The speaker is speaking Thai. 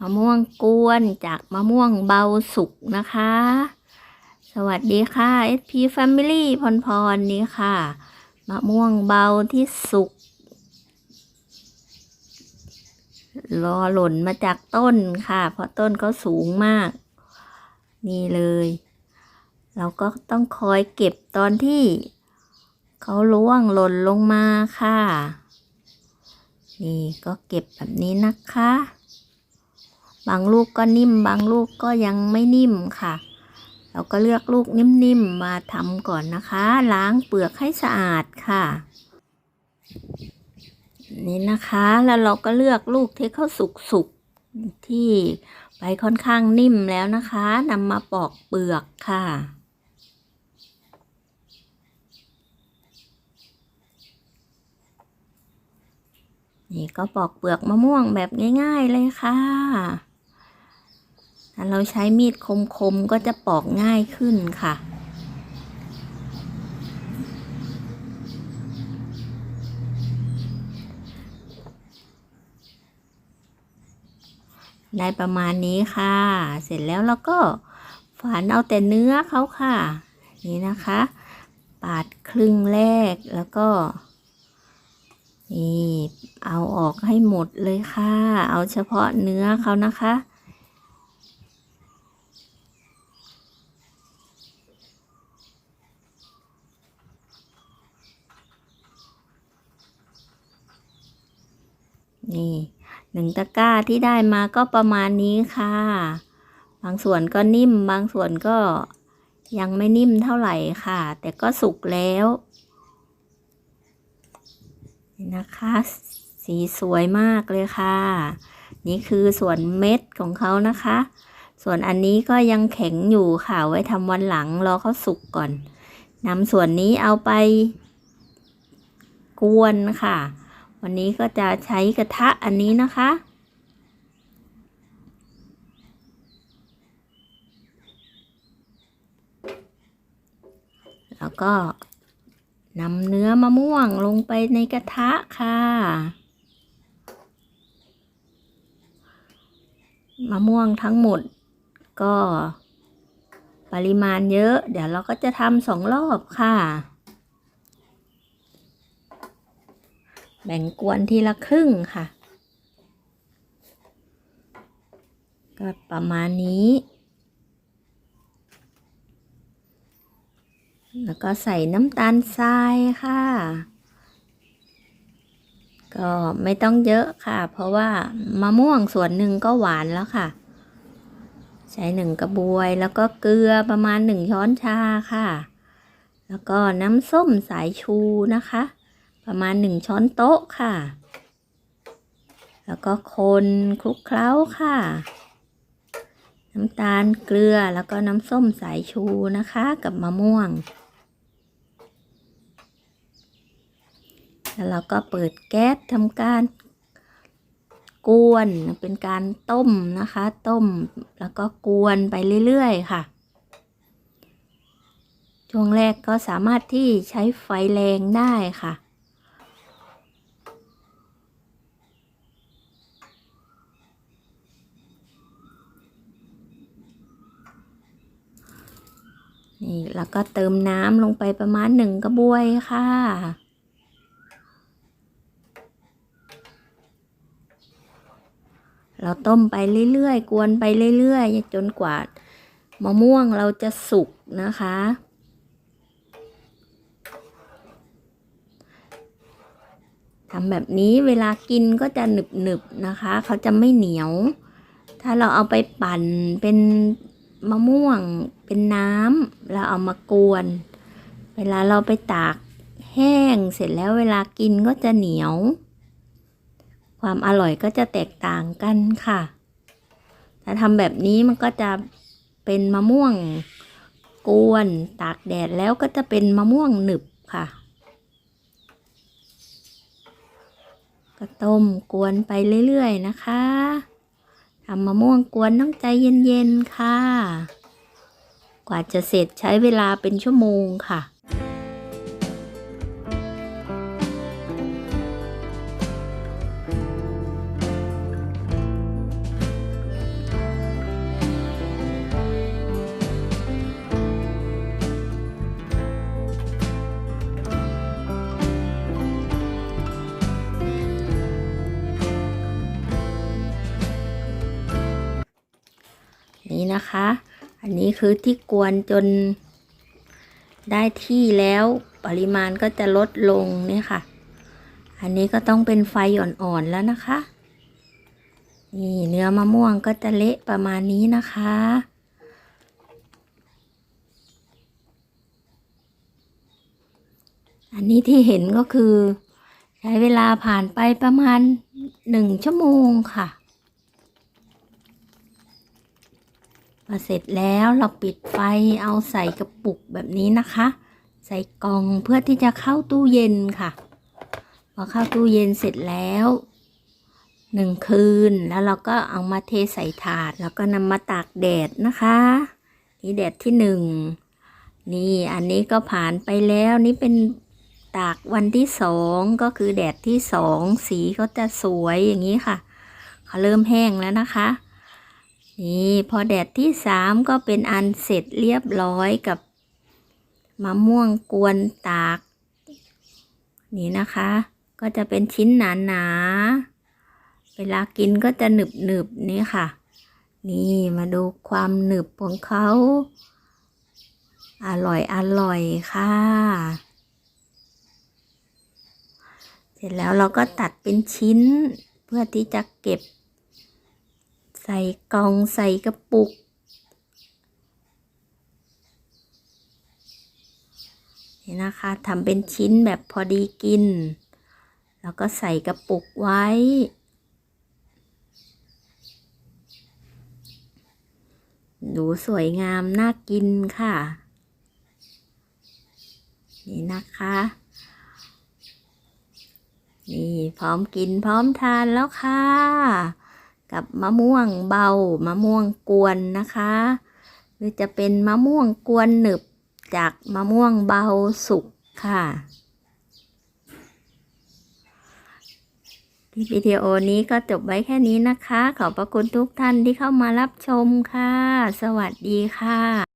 มะม่วงกวนจากมะม่วงเบาสุกนะคะ สวัสดีค่ะ SP Family พรพรนี่ค่ะ มะม่วงเบาที่สุกรอหล่นมาจากต้นค่ะ เพราะต้นเขาสูงมาก นี่เลย เราก็ต้องคอยเก็บตอนที่เขาล่วงหล่นลงมาค่ะ นี่ก็เก็บแบบนี้นะคะ บางลูกก็นิ่ม บางลูกก็ยังไม่นิ่มค่ะ เราก็เลือกลูกนิ่มๆมาทำก่อนนะคะ ล้างเปลือกให้สะอาดค่ะนี่นะคะแล้วเราก็เลือกลูกที่เขาสุกๆที่ใบค่อนข้างนิ่มแล้วนะคะนำมาปอกเปลือกค่ะ นี่ก็ปอกเปลือกมะม่วงแบบง่าย ๆเลยค่ะ ถ้าเราใช้มีดคมๆก็จะปอกง่ายขึ้นค่ะ ได้ประมาณนี้ค่ะ เสร็จแล้วเราก็ฝานเอาแต่เนื้อเขาค่ะ นี่นะคะ ปาดครึ่งแรกแล้วก็นี่เอาออกให้หมดเลยค่ะ เอาเฉพาะเนื้อเขานะคะ นี่หนึ่งตะกร้าที่ได้มาก็ประมาณนี้ค่ะ บางส่วนก็นิ่มบางส่วนก็ยังไม่นิ่มเท่าไหร่ค่ะ แต่ก็สุกแล้วนนะคะ สีสวยมากเลยค่ะ นี่คือส่วนเม็ดของเขานะคะ ส่วนอันนี้ก็ยังแข็งอยู่ค่ะ ไว้ทำวันหลังรอเขาสุกก่อนนำส่วนนี้เอาไป กวนค่ะ วันนี้ก็จะใช้กระทะอันนี้นะคะ แล้วก็นำเนื้อมะม่วงลงไปในกระทะค่ะ มะม่วงทั้งหมดก็ปริมาณเยอะ เดี๋ยวเราก็จะทำสองรอบค่ะ แบ่งกวนทีละครึ่งค่ะ ก็ประมาณนี้ แล้วก็ใส่น้ำตาลทรายค่ะ ก็ไม่ต้องเยอะค่ะ เพราะว่ามะม่วงส่วนหนึ่งก็หวานแล้วค่ะ ใช้หนึ่งกระบวยแล้วก็เกลือประมาณหนึ่งช้อนชาค่ะ แล้วก็น้ำส้มสายชูนะคะ ประมาณหนึ่งช้อนโต๊ะค่ะ แล้วก็คนคลุกเคล้าค่ะ น้ำตาลเกลือแล้วก็น้ำส้มสายชูนะคะ กับมะม่วง แล้วเราก็เปิดแก๊สทำการกวนเป็นการต้มนะคะ ต้มแล้วก็กวนไปเรื่อย ๆ ค่ะ ช่วงแรกก็สามารถที่ใช้ไฟแรงได้ค่ะ นี่แล้วก็เติมน้ำลงไปประมาณหนึ่งกระบวยค่ะ เราต้มไปเรื่อยๆ กวนไปเรื่อยๆ จนกว่ามะม่วงเราจะสุกนะคะ ทำแบบนี้เวลากินก็จะหนึบๆนะคะ เขาจะไม่เหนียว ถ้าเราเอาไปปั่นเป็น มะม่วงเป็นน้ำแล้วเอามากวน เวลาเราไปตากแห้งเสร็จแล้วเวลากินก็จะเหนียว ความอร่อยก็จะแตกต่างกันค่ะ ถ้าทำแบบนี้มันก็จะเป็นมะม่วงกวนตากแดดแล้วก็จะเป็นมะม่วงหนึบค่ะก็ต้มกวนไปเรื่อยๆนะคะ ทำมะม่วงกวนต้องใจเย็นๆค่ะ กว่าจะเสร็จใช้เวลาเป็นชั่วโมงค่ะ นี่นะคะ อันนี้คือที่กวนจนได้ที่แล้วปริมาณก็จะลดลงเนี่ยค่ะ อันนี้ก็ต้องเป็นไฟอ่อนๆแล้วนะคะ นี่เนื้อมะม่วงก็จะเละประมาณนี้นะคะ อันนี้ที่เห็นก็คือ ใช้เวลาผ่านไปประมาณหนึ่งชั่วโมงค่ะ พอเสร็จแล้วเราปิดไฟเอาใส่กระปุกแบบนี้นะคะ ใส่กล่องเพื่อที่จะเข้าตู้เย็นค่ะ พอเข้าตู้เย็นเสร็จแล้วหนึ่งคืนแล้วเราก็เอามาเทใส่ถาด แล้วก็นำมาตากแดดนะคะ นี่แดดที่หนึ่งนี่อันนี้ก็ผ่านไปแล้วนี่เป็นตากวันที่สองก็คือแดดที่สองสีเขาจะสวยอย่างนี้ค่ะเขาเริ่มแห้งแล้วนะคะ นี่พอแดดที่สามก็เป็นอันเสร็จเรียบร้อยกับมะม่วงกวนตาก นี่นะคะ ก็จะเป็นชิ้นหนาๆเวลากินก็จะหนึบหนึบๆนี่ค่ะ นี่มาดูความหนึบของเขา อร่อยอร่อยค่ะ เสร็จแล้วเราก็ตัดเป็นชิ้นเพื่อที่จะเก็บ ใส่กล่องใส่กระปุก นี่นะคะทำเป็นชิ้นแบบพอดีกิน แล้วก็ใส่กระปุกไว้ ดูสวยงามน่ากินค่ะ นี่นะคะนี่พร้อมกินพร้อมทานแล้วค่ะ กับมะม่วงเบามะม่วงกวนนะคะ หรือจะเป็นมะม่วงกวนหนึบจากมะม่วงเบาสุกค่ะวิดีโอนี้ก็จบไว้แค่นี้นะคะ ขอบพระคุณทุกท่านที่เข้ามารับชมค่ะ สวัสดีค่ะ